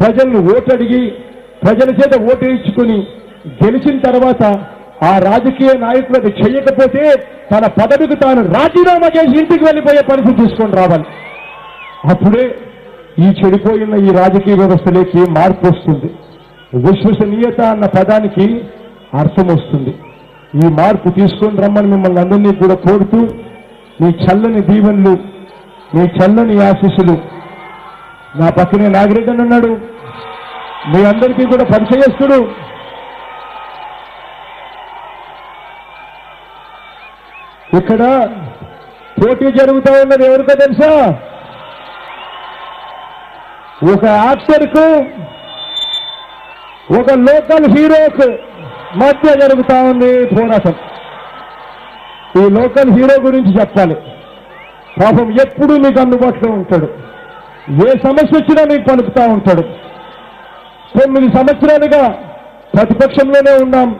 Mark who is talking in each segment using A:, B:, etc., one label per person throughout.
A: ప్రజలను ఓటడిగి ప్రజల చేత ఓటు గెలిచిన తర్వాత ఆ రాజకీయ నాయకులకు చేయకపోతే తన పదవికి తాను రాజీనామా చేసి ఇంటికి వెళ్ళిపోయే పరిస్థితి తీసుకొని రావాలి. అప్పుడే ఈ చెడిపోయిన ఈ రాజకీయ వ్యవస్థలోకి మార్పు వస్తుంది. విశ్వసనీయత అన్న పదానికి అర్థం వస్తుంది. ఈ మార్పు తీసుకొని రమ్మని మిమ్మల్ని అందరినీ కూడా కోరుతూ మీ చల్లని దీవెనలు మీ చల్లని ఆశీస్సులు నా పక్కనే నాగిరెడ్డి ఉన్నాడు. మీ అందరికీ కూడా పరిచయస్తుడు. ఇక్కడ పోటీ జరుగుతూ ఉన్నది ఎవరికో తెలుసా? ఒక యాక్టర్కు ఒక లోకల్ హీరోకు మధ్య జరుగుతూ ఉంది పోరాటం. ఈ లోకల్ హీరో గురించి చెప్పాలి. పాపం ఎప్పుడు మీకు అందుబాటులో ఉంటాడు? ఏ సమస్య వచ్చినా మీకు పలుకుతా ఉంటాడు. తొమ్మిది సంవత్సరాలుగా ప్రతిపక్షంలోనే ఉన్నాం.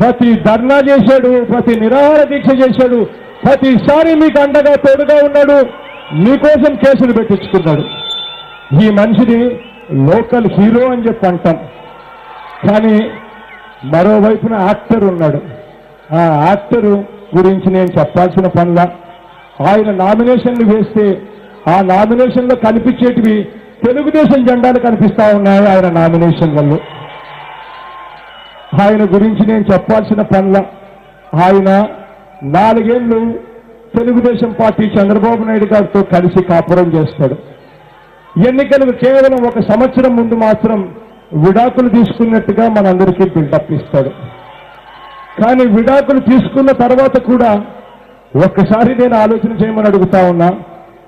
A: ప్రతి ధర్నా చేశాడు ప్రతి నిరాహార దీక్ష చేశాడు ప్రతిసారి మీకు అండగా తోడుగా ఉన్నాడు మీకోసం కేసులు పెట్టించుకున్నాడు. ఈ మనిషిని లోకల్ హీరో అని చెప్పి అంటాం. కానీ మరోవైపున యాక్టర్ ఉన్నాడు. ఆ యాక్టర్ గురించి నేను చెప్పాల్సిన పనుల ఆయన నామినేషన్లు వేస్తే ఆ నామినేషన్లో కనిపించేటివి తెలుగుదేశం జెండాలు కనిపిస్తా ఉన్నాయి ఆయన నామినేషన్లలో. ఆయన గురించి నేను చెప్పాల్సిన పనుల ఆయన నాలుగేళ్ళు తెలుగుదేశం పార్టీ చంద్రబాబు నాయుడు గారితో కలిసి కాపురం చేస్తాడు. ఎన్నికలకు కేవలం ఒక సంవత్సరం ముందు మాత్రం విడాకులు తీసుకున్నట్టుగా మనందరికీ బిల్డప్ ఇస్తాడు. కానీ విడాకులు తీసుకున్న తర్వాత కూడా ఒక్కసారి నేను ఆలోచన చేయమని అడుగుతా ఉన్నా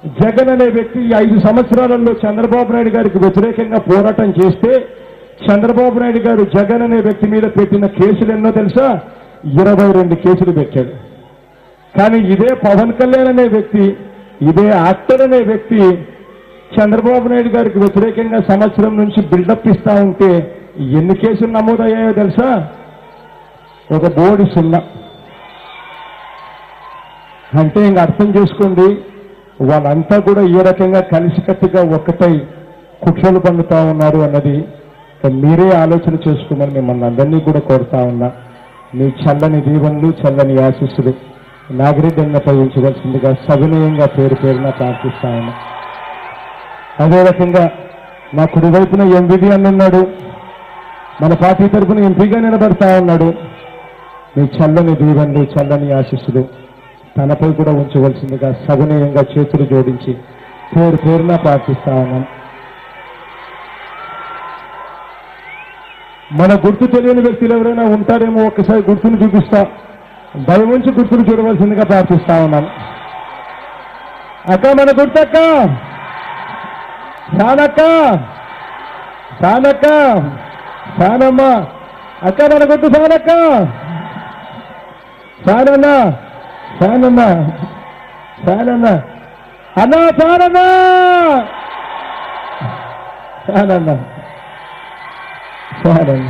A: జగన్ అనే వ్యక్తి ఈ ఐదు సంవత్సరాలలో చంద్రబాబు నాయుడు గారికి వ్యతిరేకంగా పోరాటం చేస్తే చంద్రబాబు నాయుడు గారు జగన్ అనే వ్యక్తి మీద పెట్టిన కేసులు ఎన్నో తెలుసా? ఇరవై రెండు కేసులు పెట్టాడు. కానీ ఇదే పవన్ కళ్యాణ్ అనే వ్యక్తి ఇదే యాక్టర్ అనే వ్యక్తి చంద్రబాబు నాయుడు గారికి వ్యతిరేకంగా సంవత్సరం నుంచి బిల్డప్ ఇస్తా ఉంటే ఎన్ని కేసులు నమోదయ్యాయో తెలుసా? ఒక బోర్డు సున్నా అంటే ఇంక అర్థం చేసుకోండి వాళ్ళంతా కూడా ఏ రకంగా కలిసికట్టుగా ఒక్కటై కుట్రలు పండుతా ఉన్నారు అన్నది మీరే ఆలోచన చేసుకోమని మిమ్మల్ని అందరినీ కూడా కోరుతా ఉన్నా. మీ చల్లని దీవెనలు చల్లని ఆశీస్సులు నాగరికంగా ఉంచవలసిందిగా సవినయంగా పేరు పేరున ప్రార్థిస్తా ఉన్నా. అదే రకంగా మా కుడివైపున ఎంవిడి అని ఉన్నాడు మన పార్టీ తరఫున ఎంపీగా నిలబడతా ఉన్నాడు. మీ చల్లని దీవెనలు చల్లని ఆశీస్సులు తనపై కూడా ఉంచవలసిందిగా సవినయంగా చేతులు జోడించి పేరు పేరున ప్రార్థిస్తా ఉన్నాం. మన గుర్తు తెలియని వ్యక్తులు ఎవరైనా ఉంటారేమో ఒక్కసారి గుర్తును చూపిస్తా. భయం ఉంచి గుర్తును చూడవలసిందిగా ప్రార్థిస్తా ఉన్నాం. అక్క మన గుర్తక్క సానక్క సానక్క సానమ్మ. అక్క మన గుర్తు సానక్క సానన్నా. సానన్న సానన్న అన్నా సానన్న సానన్న సానన్న